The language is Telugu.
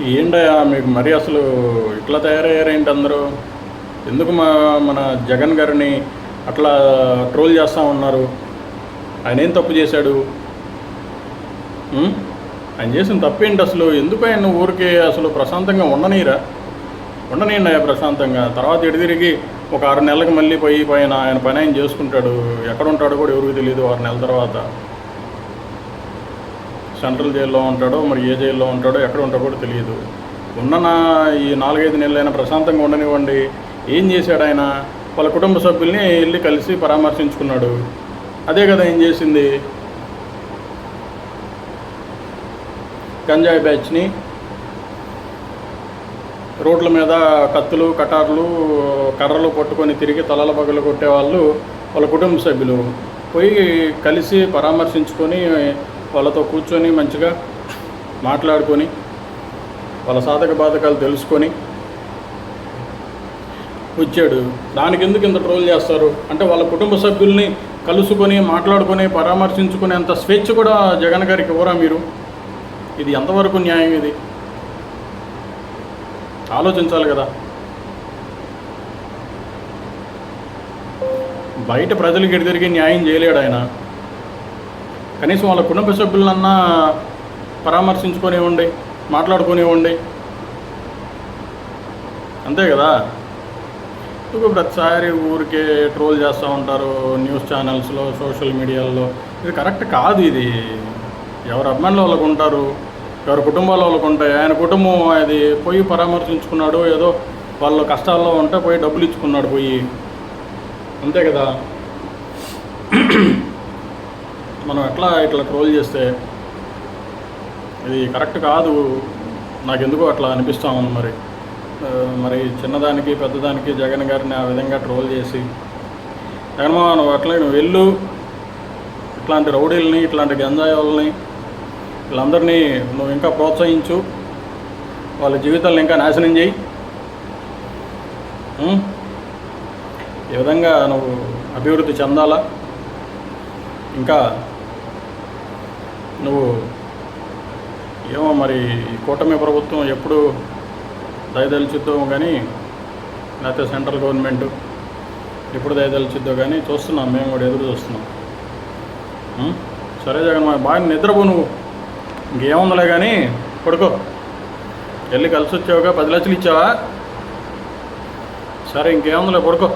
ఏంటయ్యా మీకు మరి అసలు ఇట్లా తయారయ్యారేంటి అందరూ? ఎందుకు మా మన జగన్ గారిని అట్లా ట్రోల్ చేస్తూ ఉన్నారు? ఆయన ఏం తప్పు చేశాడు? ఆయన చేసిన తప్పేంటి అసలు? ఎందుకు ఆయన ఊరికే అసలు ప్రశాంతంగా ఉండనీరా? ఉండనీయండి అయ్యా ప్రశాంతంగా. తర్వాత ఎటు తిరిగి ఒక ఆరు నెలలకు మళ్ళీ పోయి పైన ఆయన పని ఆయన చేసుకుంటాడు. ఎక్కడ ఉంటాడో కూడా ఎవరికి తెలియదు ఆరు నెలల తర్వాత. సెంట్రల్ జైల్లో ఉంటాడో మరి ఏ జైల్లో ఉంటాడో ఎక్కడ ఉంటాడో కూడా తెలియదు. ఉన్న నా ఈ నాలుగైదు నెలలైనా ప్రశాంతంగా ఉండనివ్వండి. ఏం చేశాడు ఆయన? వాళ్ళ కుటుంబ సభ్యుల్ని వెళ్ళి కలిసి పరామర్శించుకున్నాడు. అదే కదా ఏం చేసింది? గంజాయి బ్యాచ్ని రోడ్ల మీద కత్తులు కటార్లు కర్రలు పట్టుకొని తిరిగి తలల పగలు కొట్టేవాళ్ళు వాళ్ళ కుటుంబ సభ్యులు. పోయి కలిసి పరామర్శించుకొని వాళ్ళతో కూర్చొని మంచిగా మాట్లాడుకొని వాళ్ళ సాధక బాధకాలు తెలుసుకొని వచ్చాడు. దానికి ఎందుకు ఇంత ట్రోల్ చేస్తారు? అంటే వాళ్ళ కుటుంబ సభ్యుల్ని కలుసుకొని మాట్లాడుకొని పరామర్శించుకునే అంత స్వేచ్ఛ కూడా జగన్ గారికి ఇవ్వరా మీరు? ఇది ఎంతవరకు న్యాయం ఇది? ఆలోచించాలి కదా. బయట ప్రజలకి ఎడిదిరిగి న్యాయం చేయలేడు ఆయన. కనీసం వాళ్ళ కుటుంబ సభ్యులన్నా పరామర్శించుకొనివ్వండి మాట్లాడుకునివ్వండి. అంతే కదా? ఇప్పుడు ప్రతిసారి ఊరికే ట్రోల్ చేస్తూ ఉంటారు న్యూస్ ఛానల్స్లో సోషల్ మీడియాలో ఇది కరెక్ట్ కాదు ఇది. ఎవరు అభిమానులు వాళ్ళకు ఉంటారు ఎవరి కుటుంబాల వాళ్ళకు ఉంటాయి. ఆయన కుటుంబం అది పోయి పరామర్శించుకున్నాడు ఏదో వాళ్ళ కష్టాల్లో ఉంటే పోయి డబ్బులు ఇచ్చుకున్నాడు పోయి. అంతే కదా? మనం ఎట్లా ఇట్లా ట్రోల్ చేస్తే ఇది కరెక్ట్ కాదు. నాకెందుకో అట్లా అనిపిస్తా ఉంది మరి. మరి చిన్నదానికి పెద్దదానికి జగన్ గారిని ఆ విధంగా ట్రోల్ చేసి జగన్మోహన్ నువ్వు అట్లా నువ్వు వెళ్ళు. ఇట్లాంటి రౌడీలని ఇట్లాంటి గంజాయి వాళ్ళని వీళ్ళందరినీ నువ్వు ఇంకా ప్రోత్సహించు. వాళ్ళ జీవితాలను ఇంకా నాశనం చేయి. ఈ విధంగా నువ్వు అభివృద్ధి చెందాలా? ఇంకా నువ్వు ఏమో మరి ఈ కూటమి ప్రభుత్వం ఎప్పుడు దయదలిచిద్దో కానీ లేకపోతే సెంట్రల్ గవర్నమెంట్ ఎప్పుడు దయదలిచిద్దో కానీ చూస్తున్నాం మేము కూడా ఎదురు చూస్తున్నాం. సరే జగన్ మా బాగా నిద్రపో నువ్వు. ఇంకేముందిలే కానీ పడుకో. వెళ్ళి కలిసి వచ్చావుగా పది లక్షలు ఇచ్చావా? సరే ఇంకేముందిలే పడుకో.